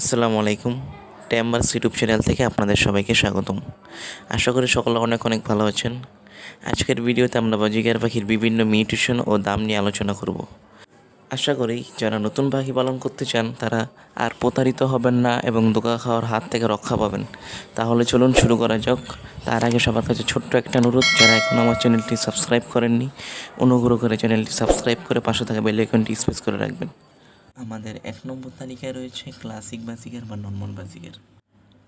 আসসালামু আলাইকুম। ট্যাম্বার্স YouTube channel থেকে আপনাদের সবাইকে স্বাগতম। আশা করি সকলে অনেক অনেক ভালো আছেন। আজকের ভিডিওতে আমরা বাজিকার পাখির বিভিন্ন মিউটেশন ও দাম নিয়ে আলোচনা করব। আশা করি যারা নতুন পাখি পালন করতে চান, তারা আর প্রতারিত হবেন না এবং দোকা খাওয়ার হাত থেকে রক্ষা পাবেন। তাহলে চলুন শুরু করা যাক। তার আগে সবার কাছে ছোট্ট একটা অনুরোধ, যারা এখন আমার চ্যানেলটি সাবস্ক্রাইব করেননি, অনুগ্রহ করে চ্যানেলটি সাবস্ক্রাইব করে পাশে থাকা বেল আইকনটি স্পেস করে রাখবেন। আমাদের এক নম্বর তালিকায় রয়েছে ক্লাসিক বাজিকার বা নর্মাল বাজিকার।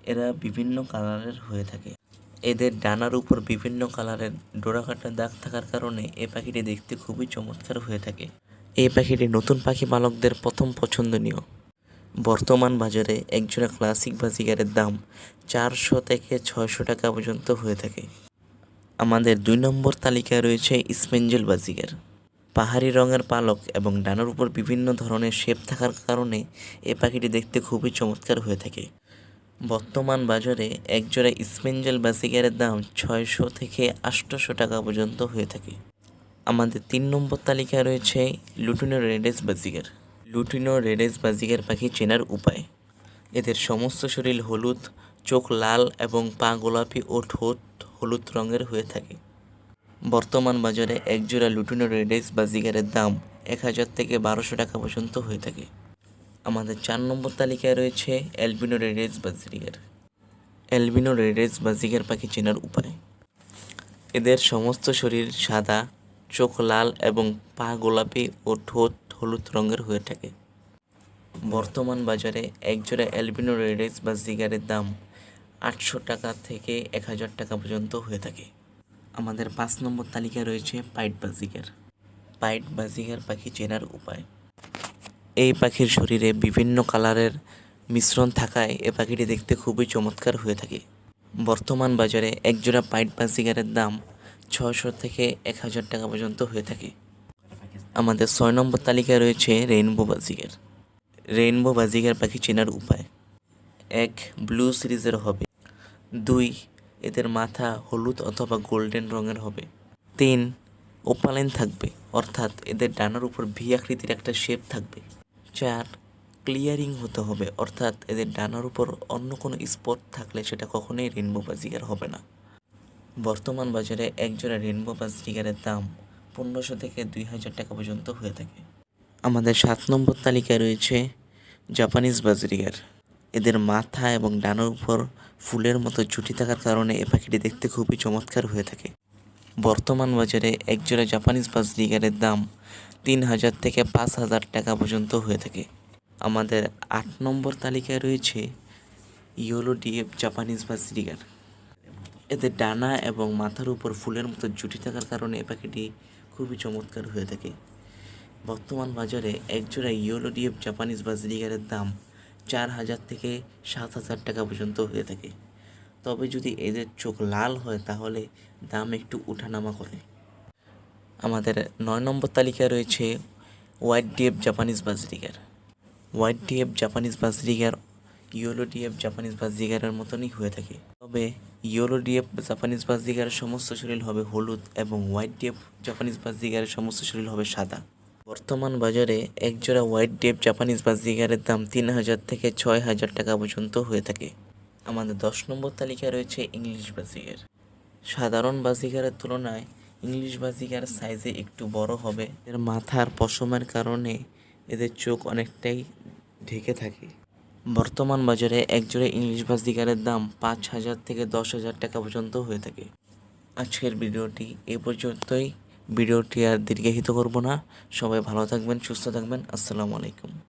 এরা বিভিন্ন কালারের হয়ে থাকে। এদের ডানার উপর বিভিন্ন কালারের ডোরাকাটা দাগ থাকার কারণে এ পাখিটি দেখতে খুবই চমৎকার হয়ে থাকে। এই পাখিটি নতুন পাখি পালকদের প্রথম পছন্দনীয়। বর্তমান বাজারে একজোড়া ক্লাসিক বাজিকারের দাম চারশো থেকে ছয়শো টাকা পর্যন্ত হয়ে থাকে। আমাদের দুই নম্বর তালিকায় রয়েছে স্পেঞ্জেল বাজিকার। পাহাড়ি রঙের পালক এবং ডানার উপর বিভিন্ন ধরনের শেপ থাকার কারণে এ পাখিটি দেখতে খুবই চমৎকার হয়ে থাকে। বর্তমান বাজারে একজোড়া স্পেঞ্জেল বাজিকারের দাম ছয়শো থেকে আটশোশো টাকা পর্যন্ত হয়ে থাকে। আমাদের তিন নম্বর তালিকায় রয়েছে লুটিনো রেডেস বাজিকার লুটিনো রেডেস বাজিকার পাখি চেনার উপায়। এদের সমস্ত শরীর হলুদ, চোখ লাল এবং পা গোলাপি ও ঠোঁট হলুদ রঙের হয়ে থাকে। বর্তমান বাজারে একজোড়া লুটিনো রেডেস বাজিগারের দাম এক হাজার থেকে বারোশো টাকা পর্যন্ত হয়ে থাকে। আমাদের চার নম্বর তালিকায় রয়েছে অ্যালবিনো রেডেস বাজিগার অ্যালবিনো রেডেস বাজিগার পাখি চেনার উপায়। এদের সমস্ত শরীর সাদা, চোখ লাল এবং পা গোলাপি ও ঠোঁট হলুদ রঙের হয়ে থাকে। বর্তমান বাজারে একজোড়া অ্যালবিনো রেডেস বাজিগারের দাম আটশো টাকা থেকে এক হাজার টাকা পর্যন্ত হয়ে থাকে। আমাদের পাঁচ নম্বর তালিকায় রয়েছে পাইট বাজিকার পাইট বাজিকার পাখি চেনার উপায়। এই পাখির শরীরে বিভিন্ন কালারের মিশ্রণ থাকায় এ পাখিটি দেখতে খুবই চমৎকার হয়ে থাকে। বর্তমান বাজারে একজোড়া পাইট বাজিকারের দাম ছশো থেকে এক হাজার টাকা পর্যন্ত হয়ে থাকে। আমাদের ছয় নম্বর তালিকায় রয়েছে রেইনবো বাজিকার রেইনবো বাজিকার পাখি চেনার উপায়। এক, ব্লু সিরিজের হবে। দুই এদের মাথা হলুদ অথবা গোল্ডেন রঙের হবে। তিন ওপালাইন থাকবে, অর্থাৎ এদের ডানার উপর ভি আকৃতির একটা শেপ থাকবে। চার ক্লিয়ারিং হতে হবে, অর্থাৎ এদের ডানার উপর অন্য কোনো স্পট থাকলে সেটা কখনোই রেনবো বাজিগার হবে না। বর্তমান বাজারে একজোড়া রেনবো বাজিগারের দাম পনেরোশো থেকে দুই হাজার টাকা পর্যন্ত হয়ে থাকে। আমাদের সাত নম্বর তালিকায় রয়েছে জাপানিজ বাজরিগার। এদের মাথা এবং ডানার উপর ফুলের মতো জুটি থাকার কারণে এ পাখিটি দেখতে খুবই চমৎকার হয়ে থাকে। বর্তমান বাজারে একজোড়া জাপানিজ বাজরিগারের দাম তিন হাজার থেকে পাঁচ হাজার টাকা পর্যন্ত হয়ে থাকে। আমাদের আট নম্বর তালিকায় রয়েছে ইয়োলো ডিএফ জাপানিজ বাজরিগার এদের ডানা এবং মাথার উপর ফুলের মতো জুটি থাকার কারণে এ পাখিটি খুবই চমৎকার হয়ে থাকে। বর্তমান বাজারে একজোড়া ইয়োলো ডিএফ জাপানিজ বাজরিগারের দাম চার হাজার থেকে সাত হাজার টাকা পর্যন্ত হয়ে থাকে। তবে যদি এদের চোখ লাল হয়, তাহলে দাম একটু উঠানামা করে। আমাদের নয় নম্বর তালিকায় রয়েছে white DF Japanese budgerigar. White DF Japanese budgerigar, yellow DF Japanese বাজরিগারের মতনই হয়ে থাকে। তবে ইয়োলো ডিএফ জাপানিজ বাজরিগারের সমস্ত শরীর হবে হলুদ এবং হোয়াইট ডিএফ জাপানিজ বাজরিগারের সমস্ত শরীর হবে সাদা। বর্তমান বাজারে একজোড়া হোয়াইট ডেপ জাপানিজ বাজিগারের দাম তিন হাজার থেকে ছয় হাজার টাকা পর্যন্ত হয়ে থাকে। আমাদের দশ নম্বর তালিকায় রয়েছে ইংলিশ বাজিগার। সাধারণ বাজিগারের তুলনায় ইংলিশ বাজিগার সাইজে একটু বড় হবে। এর মাথার পশমের কারণে এদের চোখ অনেকটাই ঢেকে থাকে। বর্তমান বাজারে একজোড়া ইংলিশ বাজিগারের দাম পাঁচ হাজার থেকে দশ হাজার টাকা পর্যন্ত হয়ে থাকে। আজকের ভিডিওটি এ পর্যন্তই। ভিডিওটি আর দীর্ঘায়িত করব না। সবাই ভালো থাকবেন সুস্থ থাকবেন। আসসালামু আলাইকুম।